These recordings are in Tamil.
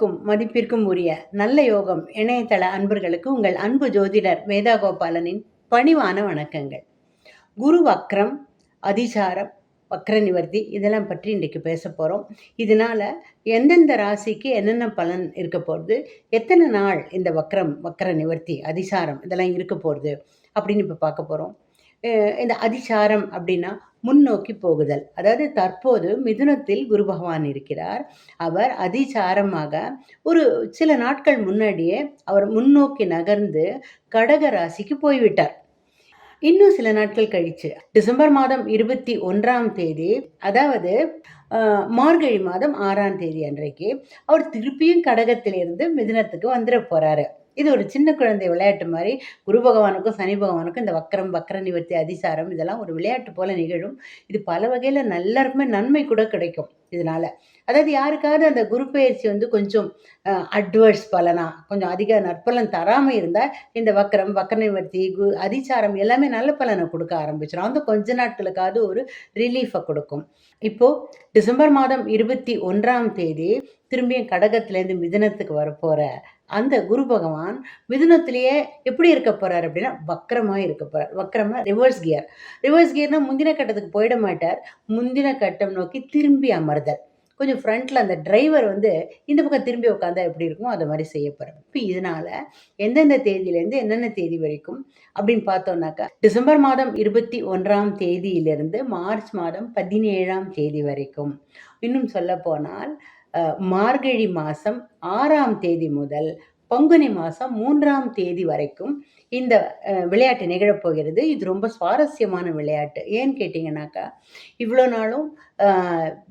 பிரியங்களுக்கும் மதிப்பிற்கும் உரிய நல்ல யோகம் இணையதள அன்பர்களுக்கு உங்கள் அன்பு ஜோதிடர் வேதா கோபாலனின் பணிவான வணக்கங்கள். குரு வக்ரம் அதிசாரம் வக்ர நிவர்த்தி இதெல்லாம் பற்றி இன்றைக்கு பேச போகிறோம் இதனால் எந்தெந்த ராசிக்கு என்னென்ன பலன் இருக்க போகிறது எத்தனை நாள் இந்த வக்ரம் வக்ர நிவர்த்தி அதிசாரம் இதெல்லாம் இருக்க போகிறது அப்படின்னு இப்போ பார்க்க போகிறோம் இந்த அதிசாரம் அப்படின்னா முன்னோக்கி போகுதல். அதாவது தற்போது மிதுனத்தில் குரு பகவான் இருக்கிறார். அவர் அதிசாரமாக ஒரு சில நாட்கள் முன்னாடியே அவர் முன்னோக்கி நகர்ந்து கடக ராசிக்கு போய்விட்டார். இன்னும் சில நாட்கள் கழிச்சு டிசம்பர் மாதம் இருபத்தி ஒன்றாம் தேதி அதாவது மார்கழி மாதம் ஆறாம் தேதி அன்றைக்கு அவர் திருப்பியும் கடகத்திலிருந்து மிதுனத்துக்கு வந்துட போகிறாரு இது ஒரு சின்ன குழந்தை விளையாட்டு மாதிரி. குரு பகவானுக்கும் சனி பகவானுக்கும் இந்த வக்கரம் வக்கர நிவர்த்தி அதிசாரம் இதெல்லாம் ஒரு விளையாட்டு போல நிகழும். இது பல வகையில் எல்லாருக்குமே நன்மை கூட கிடைக்கும் இதனால. அதாவது யாருக்காவது அந்த குரு பயிற்சி வந்து கொஞ்சம் அட்வர்ஸ் பலனா கொஞ்சம் அதிக நற்பலன் தராமல் இருந்தால் இந்த வக்கரம் வக்கர நிவர்த்தி கு அதிசாரம் எல்லாமே நல்ல பலனை கொடுக்க ஆரம்பிச்சிடும் அந்த கொஞ்ச நாட்களுக்காவது ஒரு ரிலீஃபை கொடுக்கும். இப்போது டிசம்பர் மாதம் இருபத்தி ஒன்றாம் தேதி திரும்பியும் கடகத்திலேருந்து மிதனத்துக்கு வரப்போகிற அந்த குரு பகவான் மிதுனத்திலேயே எப்படி இருக்க போறார் அப்படின்னா வக்கரமாக இருக்க போறார். வக்கரமாக ரிவர்ஸ் கியர் ரிவர்ஸ் கியர்னா முந்தின கட்டத்துக்கு போயிட மாட்டார். முந்தின கட்டம் நோக்கி திரும்பி அமர்தல். கொஞ்சம் ஃப்ரண்ட்டில் அந்த டிரைவர் வந்து இந்த பக்கம் திரும்பி உட்காந்தா எப்படி இருக்குமோ அதை மாதிரி செய்ய போகிறார் இப்போ இதனால் எந்தெந்த தேதியிலேருந்து என்னென்ன தேதி வரைக்கும் அப்படின்னு பார்த்தோம்னாக்கா டிசம்பர் மாதம் இருபத்தி ஒன்றாம் தேதியிலிருந்து மார்ச் மாதம் பதினேழாம் தேதி வரைக்கும். இன்னும் சொல்ல போனால் மார்கழி மாதம் ஆறாம் தேதி முதல் பங்குனி மாதம் மூன்றாம் தேதி வரைக்கும் இந்த விளையாட்டு நிகழப்போகிறது. இது ரொம்ப சுவாரஸ்யமான விளையாட்டு. ஏன்னு கேட்டிங்கனாக்கா இவ்வளோ நாளும்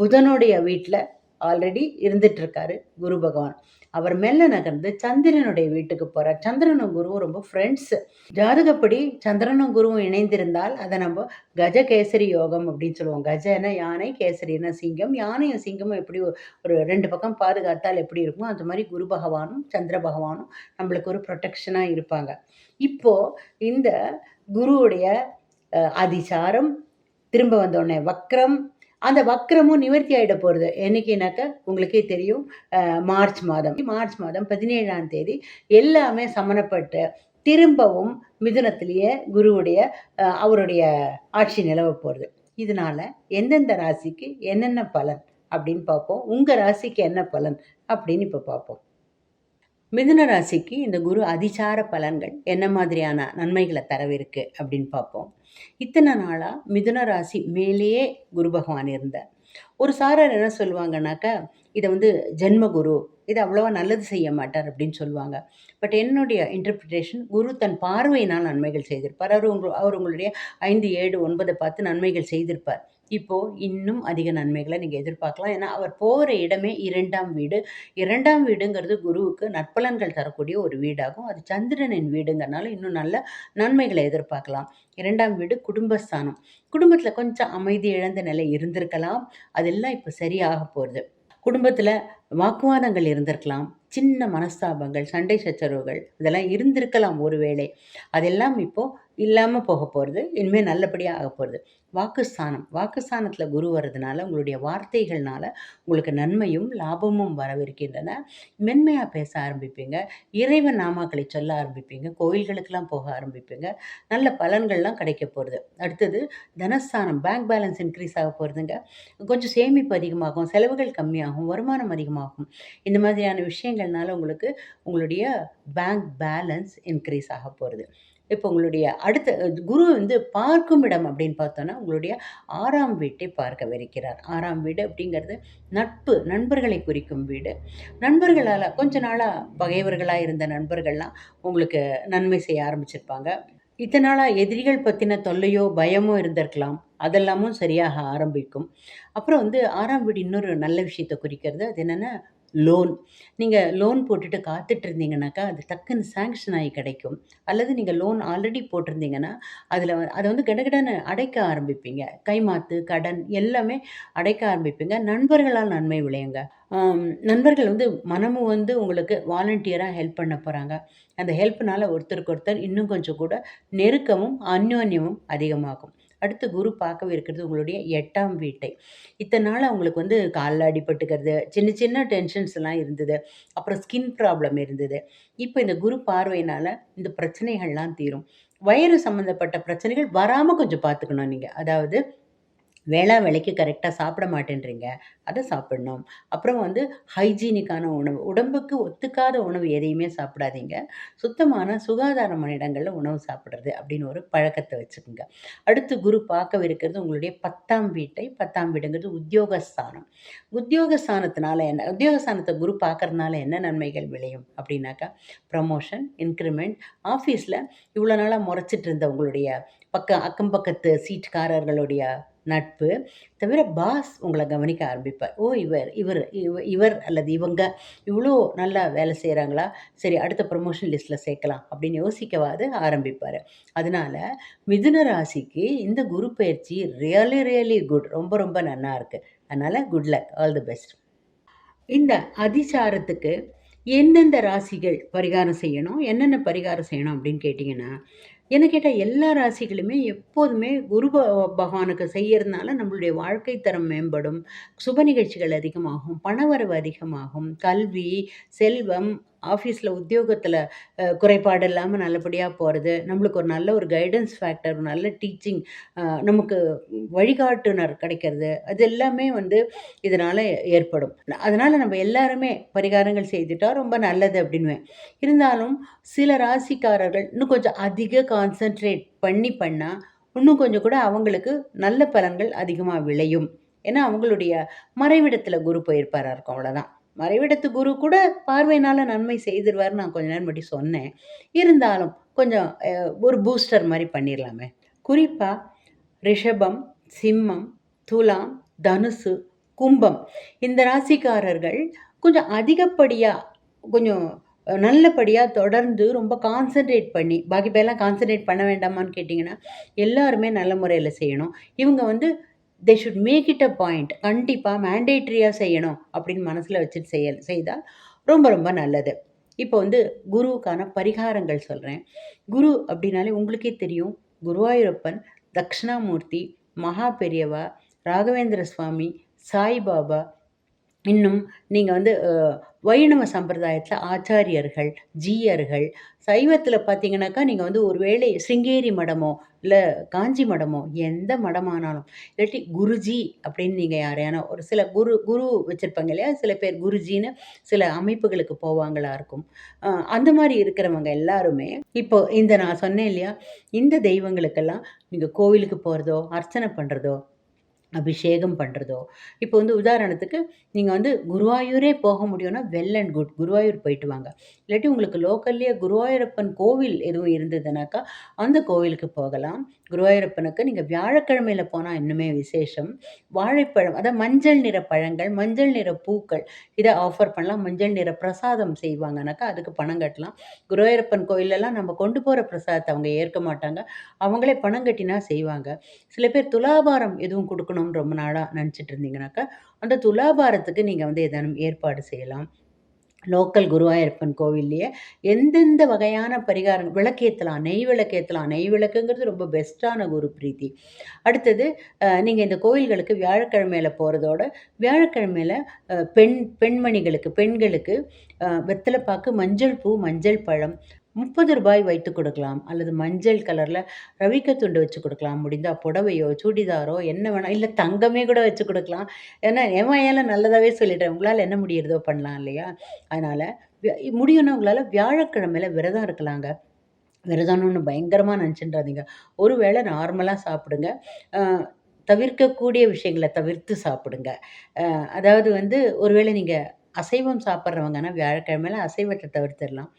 புதனுடைய வீட்டில் ஆல்ரெடி இருந்துட்டு இருக்காரு குரு பகவான். அவர் மெல்ல நகர்ந்து சந்திரனுடைய வீட்டுக்கு போகிறார் சந்திரனும் குருவும் ரொம்ப ஃப்ரெண்ட்ஸு ஜாதகப்படி சந்திரனும் குருவும் இணைந்திருந்தால் அதை நம்ம கஜ கேசரி யோகம் அப்படின்னு சொல்லுவோம். கஜன யானை கேசரினா சிங்கம். யானையும் சிங்கமும் எப்படி ஒரு- ரெண்டு பக்கம் பாதுகாத்தால் எப்படி இருக்குமோ அந்த மாதிரி குரு பகவானும் சந்திர பகவானும் நம்மளுக்கு ஒரு ப்ரொடெக்ஷனாக இருப்பாங்க. இப்போ இந்த குருவுடைய அதிசாரம் திரும்ப வந்தோடனே வக்ரம் அந்த வக்கரமும் நிவர்த்தி ஆகிட போகிறது என்னைக்குனாக்க உங்களுக்கே தெரியும். மார்ச் மாதம். மார்ச் மாதம் பதினேழாம் தேதி எல்லாமே சமணப்பட்டு திரும்பவும் மிதுனத்திலேயே குருவுடைய அவருடைய ஆட்சி நிலவ போகிறது இதனால எந்தெந்த ராசிக்கு என்னென்ன பலன் அப்படின்னு பார்ப்போம். உங்கள் ராசிக்கு என்ன பலன் அப்படின்னு இப்போ பார்ப்போம். மிதுன ராசிக்கு இந்த குரு அதிசார பலன்கள் என்ன மாதிரியான நன்மைகளை தரவிருக்கு அப்படின்னு பார்ப்போம். இத்தனை நாளாக மிதுன ராசி மேலேயே குரு பகவான் இருந்தார். ஒரு சாரர் என்ன சொல்லுவாங்கன்னாக்கா இதை வந்து ஜென்மகுரு இது அவ்வளோவா நல்லது செய்ய மாட்டார் அப்படின்னு சொல்லுவாங்க. பட் என்னுடைய இன்டர்பிரிட்டேஷன் குரு தன் பார்வையினால் நன்மைகள் செய்திருப்பார். அவர் உங்க அவர் உங்களுடைய ஐந்து ஏழு ஒன்பதை பார்த்து நன்மைகள் செய்திருப்பார். இப்போது இன்னும் அதிக நன்மைகளை நீங்கள் எதிர்பார்க்கலாம். ஏன்னா அவர் போகிற இடமே இரண்டாம் வீடு. இரண்டாம் வீடுங்கிறது குருவுக்கு நற்பலன்கள் தரக்கூடிய ஒரு வீடாகும். அது சந்திரனின் வீடுங்கிறனால இன்னும் நல்ல நன்மைகளை எதிர்பார்க்கலாம். இரண்டாம் வீடு குடும்பஸ்தானம். குடும்பத்தில் கொஞ்சம் அமைதி இழந்த நிலை இருந்திருக்கலாம். அதெல்லாம் இப்போ சரியாக போகிறது குடும்பத்தில் வாக்குவாதங்கள் இருந்திருக்கலாம். சின்ன மனஸ்தாபங்கள் சண்டை சச்சரவுகள் இதெல்லாம் இருந்திருக்கலாம் ஒருவேளை அதெல்லாம் இப்போது இல்லாமல் போக போகிறது இனிமேல் நல்லபடியாக ஆக போகிறது வாக்குஸ்தானம். வாக்குஸ்தானத்தில் குரு வர்றதுனால உங்களுடைய வார்த்தைகள்னால உங்களுக்கு நன்மையும் லாபமும் வரவிருக்கின்றன. மென்மையாக பேச ஆரம்பிப்பீங்க. இறைவன் நாமாக்களை சொல்ல ஆரம்பிப்பீங்க. கோயில்களுக்கெல்லாம் போக ஆரம்பிப்பீங்க. நல்ல பலன்கள்லாம் கிடைக்க போகிறது அடுத்தது தனஸ்தானம். பேங்க் பேலன்ஸ் இன்க்ரீஸ் ஆக போகிறதுங்க கொஞ்சம் சேமிப்பு அதிகமாகும் செலவுகள் கம்மியாகும் வருமானம் அதிகமாகும். இந்த மாதிரியான விஷயங்கள்னால உங்களுக்கு உங்களுடைய பேங்க் பேலன்ஸ் இன்க்ரீஸ் ஆக போகிறது இப்போ உங்களுடைய அடுத்த குரு வந்து பார்க்கும் இடம் அப்படின்னு பார்த்தோன்னா உங்களுடைய ஆறாம் வீட்டை பார்க்கவிருக்கிறார். ஆறாம் வீடு அப்படிங்கிறது நட்பு நண்பர்களை குறிக்கும் வீடு. நண்பர்களால் கொஞ்ச நாளாக பகைவர்களாக இருந்த நண்பர்கள்லாம் உங்களுக்கு நன்மை செய்ய ஆரம்பிச்சிருப்பாங்க. இத்தனை நாளாக எதிரிகள் பற்றின தொல்லையோ பயமோ இருந்திருக்கலாம். அதெல்லாமும் சரியாக ஆரம்பிக்கும். அப்புறம் வந்து ஆறாம் வீடு இன்னொரு நல்ல விஷயத்தை குறிக்கிறது. அது என்னென்னா லோன் நீங்கள் லோன் போட்டுட்டு காத்துட்டு இருந்தீங்கனாக்கா அது டக்குன்னு சேங்ஷன் ஆகி கிடைக்கும். அல்லது நீங்கள் லோன் ஆல்ரெடி போட்டிருந்தீங்கன்னா அதில் அதை வந்து கடகடன்னு அடைக்க ஆரம்பிப்பீங்க. கைமாத்து கடன் எல்லாமே அடைக்க ஆரம்பிப்பீங்க. நண்பர்களால் நன்மை விளையுங்க. நண்பர்கள் வந்து மனமும் வந்து உங்களுக்கு வாலண்டியராக ஹெல்ப் பண்ண போகிறாங்க அந்த ஹெல்ப்னால் ஒருத்தருக்கு ஒருத்தர் இன்னும் கொஞ்சம் கூட நெருக்கமும் அந்யோன்யமும் அதிகமாகும். அடுத்து குரு பார்க்கவே இருக்கிறது உங்களுடைய எட்டாம் வீட்டை. இத்தனை நாள் அவங்களுக்கு வந்து காலில் அடிபட்டுக்கிறது சின்ன சின்ன டென்ஷன்ஸ் எல்லாம் இருந்தது. அப்புறம் ஸ்கின் ப்ராப்ளம் இருந்தது. இப்போ இந்த குரு பார்வையினால் இந்த பிரச்சனைகள்லாம் தீரும். வயிறு சம்மந்தப்பட்ட பிரச்சனைகள் வராமல் கொஞ்சம் பார்த்துக்கணும் நீங்கள் அதாவது வேளா வேலைக்கு கரெக்டாக சாப்பிட மாட்டேன்றீங்க. அதை சாப்பிடணும். அப்புறம் வந்து ஹைஜீனிக்கான உணவு உடம்புக்கு ஒத்துக்காத உணவு எதையுமே சாப்பிடாதீங்க. சுத்தமான சுகாதாரமான இடங்களில் உணவு சாப்பிட்றது அப்படின்னு ஒரு பழக்கத்தை வச்சுக்கோங்க. அடுத்து குரு பார்க்கவிருக்கிறது உங்களுடைய பத்தாம் வீட்டை பத்தாம் வீடுங்கிறது உத்தியோகஸ்தானம். உத்தியோகஸ்தானத்தினால என்ன உத்தியோகஸ்தானத்தை குரு பார்க்கறதுனால என்ன நன்மைகள் விளையும் அப்படின்னாக்கா ப்ரமோஷன் இன்க்ரிமெண்ட் ஆஃபீஸில் இவ்வளோ நாளாக முறைச்சிட்டு இருந்த உங்களுடைய பக்கம் அக்கம் பக்கத்து சீட்காரர்களுடைய நட்பு. தவிர பாஸ் உங்களை கவனிக்க ஆரம்பிப்பார். ஓ இவர் இவர் இவர் அல்லது இவங்க இவ்வளோ நல்லா வேலை செய்கிறாங்களா சரி அடுத்த ப்ரொமோஷன் லிஸ்ட்டில் சேர்க்கலாம் அப்படின்னு யோசிக்கவாது ஆரம்பிப்பார். அதனால் மிதுன ராசிக்கு இந்த குரு பயிற்சி ரியலி ரியலி குட் ரொம்ப ரொம்ப நல்லா இருக்குது அதனால் good luck all the best இந்த அதிசாரத்துக்கு எந்தெந்த ராசிகள் பரிகாரம் செய்யணும்? என்னென்ன பரிகாரம் செய்யணும் அப்படின்னு கேட்டிங்கன்னா என்ன கேட்டால் எல்லா ராசிகளுமே எப்போதுமே குரு பகவானுக்கு செய்யறதுனால நம்மளுடைய வாழ்க்கை தரம் மேம்படும். சுப நிகழ்ச்சிகள் அதிகமாகும் பணவரவு அதிகமாகும். கல்வி செல்வம் ஆஃபீஸில் உத்தியோகத்தில் குறைபாடு இல்லாமல் நல்லபடியாக போகிறது நம்மளுக்கு ஒரு நல்ல ஒரு கைடன்ஸ் ஃபேக்டர் நல்ல டீச்சிங் நமக்கு வழிகாட்டுனர் கிடைக்கிறது அது எல்லாமே வந்து இதனால் ஏற்படும். அதனால் நம்ம எல்லாருமே பரிகாரங்கள் செய்துட்டால் ரொம்ப நல்லது அப்படின்வேன் இருந்தாலும் சில ராசிக்காரர்கள் இன்னும் கொஞ்சம் அதிக கான்சன்ட்ரேட் பண்ணி பண்ணால் இன்னும் கொஞ்சம் கூட அவங்களுக்கு நல்ல பலன்கள் அதிகமாக விளையும். ஏன்னா அவங்களுடைய மறைவிடத்தில் குரு போயிருப்பாரா இருக்கும் அவ்வளோதான் மறைவிடத்து குரு கூட பார்வையினால் நன்மை செய்திருவார்னு நான் கொஞ்ச நேரம் மட்டும் சொன்னேன். இருந்தாலும் கொஞ்சம் ஒரு பூஸ்டர் மாதிரி பண்ணிடலாமே குறிப்பாக ரிஷபம் சிம்மம் துலாம் தனுசு கும்பம் இந்த ராசிக்காரர்கள் கொஞ்சம் அதிகப்படியாக கொஞ்சம் நல்லபடியாக தொடர்ந்து ரொம்ப கான்சன்ட்ரேட் பண்ணி பாக்கி பேரெல்லாம் கான்சன்ட்ரேட் பண்ண வேண்டாமான்னு கேட்டிங்கன்னா எல்லாருமே நல்ல முறையில் செய்யணும். இவங்க வந்து they should make it a point கண்டிப்பாக மேண்டேட்ரியாக செய்யணும் அப்படின்னு மனசில் வச்சுட்டு செய்ய செய்தால் ரொம்ப ரொம்ப நல்லது. இப்போ வந்து குருவுக்கான பரிகாரங்கள் சொல்கிறேன் குரு அப்படின்னாலே உங்களுக்கே தெரியும் குருவாயூரப்பன் தக்ஷணாமூர்த்தி மகா பெரியவா ராகவேந்திர சுவாமி சாய்பாபா இன்னும் நீங்கள் வந்து வைணவ சம்பிரதாயத்தில் ஆச்சாரியர்கள் ஜீயர்கள் சைவத்தில் பார்த்தீங்கன்னாக்கா நீங்கள் வந்து ஒரு வேளை சிங்கேரி மடமோ இல்லை காஞ்சி மடமோ எந்த மடமானாலும் இல்லாட்டி குருஜி அப்படின்னு நீங்கள் யாரையான ஒரு சில குரு குரு வச்சுருப்பாங்க இல்லையா சில பேர் குருஜின்னு சில அமைப்புகளுக்கு போவாங்களா இருக்கும். அந்த மாதிரி இருக்கிறவங்க எல்லாருமே இப்போ இந்த நான் சொன்னேன் இல்லையா இந்த தெய்வங்களுக்கெல்லாம் நீங்கள் கோவிலுக்கு போகிறதோ அர்ச்சனை பண்ணுறதோ அபிஷேகம் பண்ணுறதோ இப்போ வந்து உதாரணத்துக்கு நீங்கள் வந்து குருவாயூரே போக முடியும்னா வெல் அண்ட் குட் குருவாயூர் போயிட்டு வாங்க. இல்லாட்டி உங்களுக்கு லோக்கல்லையே குருவாயூரப்பன் கோவில் எதுவும் இருந்ததுனாக்கா அந்த கோவிலுக்கு போகலாம். குருவாயூரப்பனுக்கு நீங்கள் வியாழக்கிழமையில் போனால் இன்னுமே விசேஷம். வாழைப்பழம் அதாவது மஞ்சள் நிற பழங்கள் மஞ்சள் நிற பூக்கள் இதை ஆஃபர் பண்ணலாம். மஞ்சள் நிற பிரசாதம் செய்வாங்கனாக்கா அதுக்கு பணம் கட்டலாம். குருவாயூரப்பன் கோயிலெல்லாம் நம்ம கொண்டு போகிற பிரசாதத்தை அவங்க ஏற்க மாட்டாங்க. அவங்களே பணம் கட்டினா செய்வாங்க. சில பேர் துலாபாரம் எதுவும் கொடுக்கணும்னு ரொம்ப நாளாக நினச்சிட்டு இருந்தீங்கனாக்கா அந்த துலாபாரத்துக்கு நீங்கள் வந்து எதனும் ஏற்பாடு செய்யலாம். லோக்கல் குருவாயூரப்பன் கோவில்லையே. எந்தெந்த வகையான பரிகாரம் விளக்கேற்றலாம் நெய் விளக்கேற்றலாம் நெய் விளக்குங்கிறது ரொம்ப பெஸ்ட்டான குரு பிரீத்தி. அடுத்தது நீங்கள் இந்த கோயில்களுக்கு வியாழக்கிழமையில் போகிறதோட வியாழக்கிழமையில் பெண் பெண்மணிகளுக்கு பெண்களுக்கு வெத்தலைப்பாக்கு மஞ்சள் பூ மஞ்சள் பழம் முப்பது ரூபாய் வைத்து கொடுக்கலாம். அல்லது மஞ்சள் கலரில் ரவிக்க துண்டு வச்சு கொடுக்கலாம். முடிந்தால் புடவையோ சுடிதாரோ என்ன வேணால் இல்லை தங்கமே கூட வச்சு கொடுக்கலாம். ஏன்னா என் நல்லதாகவே சொல்லிட்டேன் உங்களால் என்ன முடியிறதோ பண்ணலாம் இல்லையா? அதனால் முடியும்னா உங்களால் வியாழக்கிழமையில் விரதம் இருக்கலாங்க. விரதம்னு பயங்கரமாக நினச்சின்றாதீங்க ஒரு வேளை நார்மலாக சாப்பிடுங்க தவிர்க்கக்கூடிய விஷயங்களை தவிர்த்து சாப்பிடுங்க. அதாவது வந்து ஒருவேளை நீங்கள் அசைவம் சாப்பிட்றவங்கன்னா வியாழக்கிழமையில் அசைவத்தை தவிர்த்திடலாம்.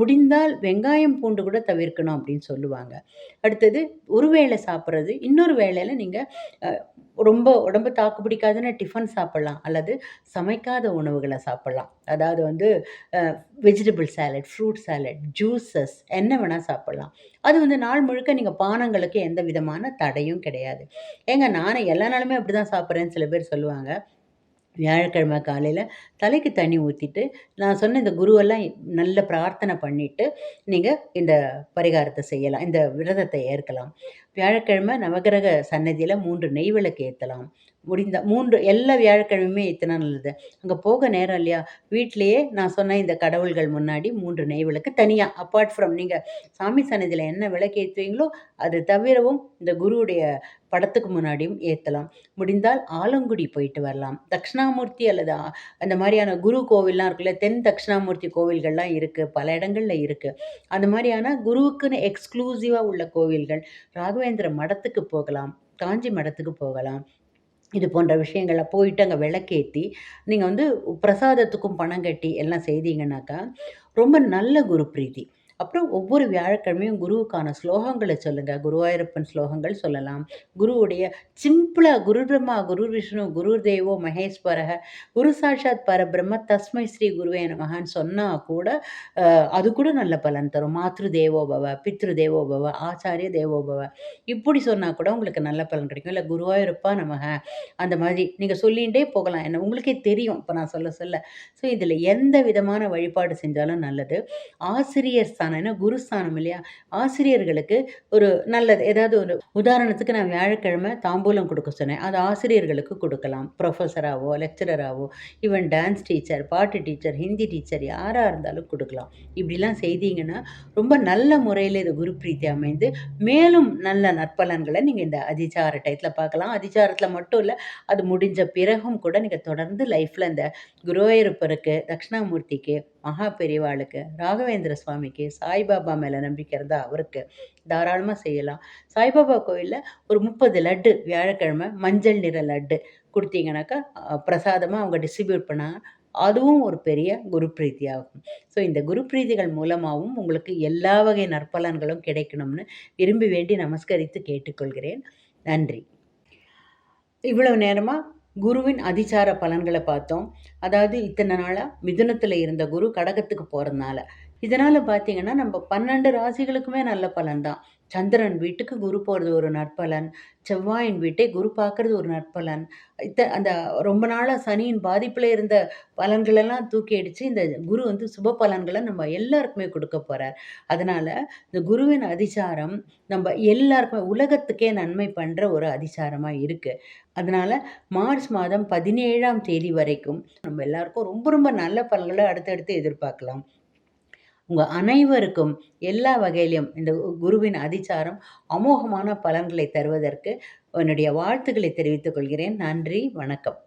முடிந்தால் வெங்காயம் பூண்டு கூட தவிர்க்கணும் அப்படின்னு சொல்லுவாங்க. அடுத்தது ஒரு வேளை சாப்பிட்றது இன்னொரு வேளையில் நீங்கள் ரொம்ப உடம்பு தாக்கு பிடிக்காதுன்னு டிஃபன் சாப்பிட்லாம். அல்லது சமைக்காத உணவுகளை சாப்பிட்லாம். அதாவது வந்து vegetable salad fruit salad juices என்ன வேணால் சாப்பிட்லாம். அது வந்து நாள் முழுக்க நீங்கள் பானங்களுக்கு எந்த விதமான தடையும் கிடையாது. ஏங்க நானே எல்லா நாளுமே அப்படி தான் சாப்பிட்றேன்னு சில பேர் சொல்லுவாங்க. வியாழக்கிழமை காலையில் தலைக்கு தண்ணி ஊற்றிட்டு நான் சொன்ன இந்த குருவெல்லாம் நல்ல பிரார்த்தனை பண்ணிவிட்டு நீங்கள் இந்த பரிகாரத்தை செய்யலாம் இந்த விரதத்தை ஏற்கலாம். வியாழக்கிழமை நவகிரக சன்னதியில் மூன்று நெய் விளக்கு ஏற்றலாம் முடிந்த மூன்று எல்லா வியாழக்கிழமையுமே ஏற்றினா நல்லது. அங்கே போக நேரம் இல்லையா? வீட்டிலையே நான் சொன்ன இந்த கடவுள்கள் முன்னாடி மூன்று நெய் விளக்கு தனியாக அப்பார்ட் ஃப்ரம் நீங்கள் சாமி சன்னதியில் என்ன விளக்கு ஏற்றுவீங்களோ அது தவிரவும் இந்த குருவுடைய படத்துக்கு முன்னாடியும் ஏற்றலாம் முடிந்தால் ஆலங்குடி போயிட்டு வரலாம். தட்சிணாமூர்த்தி அல்லது அந்த மாதிரியான குரு கோவில்லாம் இருக்குல்ல தென் தட்சிணாமூர்த்தி கோவில்கள்லாம் இருக்குது பல இடங்களில் இருக்குது அந்த மாதிரியான குருவுக்குன்னு எக்ஸ்க்ளூசிவாக உள்ள கோவில்கள் ராகவேந்திர மடத்துக்கு போகலாம் காஞ்சி மடத்துக்கு போகலாம். இது போன்ற விஷயங்களை போயிட்டு அங்கே விளக்கேற்றி நீங்கள் வந்து பிரசாதத்துக்கும் பணம் கட்டி எல்லாம் செய்தீங்கன்னாக்கா ரொம்ப நல்ல குரு பிரீதி அப்புறம் ஒவ்வொரு வியாழக்கிழமையும் குருவுக்கான ஸ்லோகங்களை சொல்லுங்கள் குருவாயூரப்பன் ஸ்லோகங்கள் சொல்லலாம். குருவுடைய சிம்பிளாக குரு பிரம்மா குரு விஷ்ணு குரு தேவோ மகேஸ்வரக குரு சாட்சாத் பரபிரம்ம தஸ்மை ஸ்ரீ குருவே மகான் சொன்னால் கூட அது கூட நல்ல பலன் தரும். மாத்ரு தேவோபவ பித்ரு தேவோபவ ஆச்சாரிய தேவோபவ இப்படி சொன்னால் கூட உங்களுக்கு நல்ல பலன் கிடைக்கும். இல்லை குருவாயூரப்பா நமக அந்த மாதிரி நீங்கள் சொல்லிகிட்டே போகலாம். என்ன உங்களுக்கே தெரியும். இப்போ நான் சொல்ல சொல்ல. ஸோ இதில் எந்த விதமான வழிபாடு செஞ்சாலும் நல்லது. ஆசிரியர் ஸ்தானம் ஏன்னா குருஸ்தானம் இல்லையா? ஆசிரியர்களுக்கு ஒரு நல்லது ஏதாவது ஒரு உதாரணத்துக்கு நான் வியாழக்கிழமை தாம்பூலம் கொடுக்க சொன்னேன். அது ஆசிரியர்களுக்கு கொடுக்கலாம். ப்ரொஃபஸராகவோ லெக்சரராகவோ ஈவன் டான்ஸ் டீச்சர் பாட்டு டீச்சர் ஹிந்தி டீச்சர் யாராக இருந்தாலும் கொடுக்கலாம். இப்படிலாம் செய்தீங்கன்னா ரொம்ப நல்ல முறையில் இது குரு பிரீத்தி அமைந்து மேலும் நல்ல நற்பலன்களை நீங்கள் இந்த அதிச்சார டயத்தில் பார்க்கலாம். அதிச்சாரத்தில் மட்டும் இல்லை அது முடிஞ்ச பிறகும் கூட நீங்கள் தொடர்ந்து லைஃப்பில் இந்த குருவாயூரப்பருக்கு தட்சிணாமூர்த்திக்கு மகா பெரியவாளுக்கு ராகவேந்திர சுவாமிக்கு சாய்பாபா மேலே நம்பிக்கை இருந்தால் அவருக்கு தாராளமாக செய்யலாம். சாய்பாபா கோயிலில் ஒரு முப்பது லட்டு வியாழக்கிழமை மஞ்சள் நிற லட்டு கொடுத்தீங்கனாக்கா பிரசாதமாக அவங்க டிஸ்ட்ரிபியூட் பண்ணாங்க அதுவும் ஒரு பெரிய குரு பிரீத்தி ஆகும் ஸோ இந்த குரு பிரீதிகள் மூலமாகவும் உங்களுக்கு எல்லா வகை நற்பலன்களும் கிடைக்கணும்னு விரும்பி வேண்டி நமஸ்கரித்து கேட்டுக்கொள்கிறேன். நன்றி. இவ்வளவு நேரமாக குருவின் அதிசார பலன்களை பார்த்தோம். அதாவது இத்தனை நாளாக மிதுனத்தில் இருந்த குரு கடகத்துக்கு போகிறதுனால இதனால் பார்த்தீங்கன்னா நம்ம பன்னெண்டு ராசிகளுக்குமே நல்ல பலன் தான் சந்திரன் வீட்டுக்கு குரு போகிறது ஒரு நற்பலன் செவ்வாயின் வீட்டை குரு பார்க்குறது ஒரு நற்பலன். இத்த அந்த ரொம்ப நாளாக சனியின் பாதிப்பில் இருந்த பலன்களெல்லாம் தூக்கி அடித்து இந்த குரு வந்து சுப பலன்களை நம்ம எல்லாருக்குமே கொடுக்க போகிறார் அதனால் இந்த குருவின் அதிசாரம் நம்ம எல்லாருக்குமே உலகத்துக்கே நன்மை பண்ணுற ஒரு அதிசாரமாக இருக்குது அதனால் மார்ச் மாதம் பதினேழாம் தேதி வரைக்கும் நம்ம எல்லாருக்கும் ரொம்ப ரொம்ப நல்ல பலன்களை அடுத்தடுத்து எதிர்பார்க்கலாம். உங்கள் அனைவருக்கும் எல்லா வகையிலும் இந்த குருவின் அதிச்சாரம் அமோகமான பலன்களை தருவதற்கு என்னுடைய வாழ்த்துக்களை தெரிவித்துக் கொள்கிறேன். நன்றி வணக்கம்.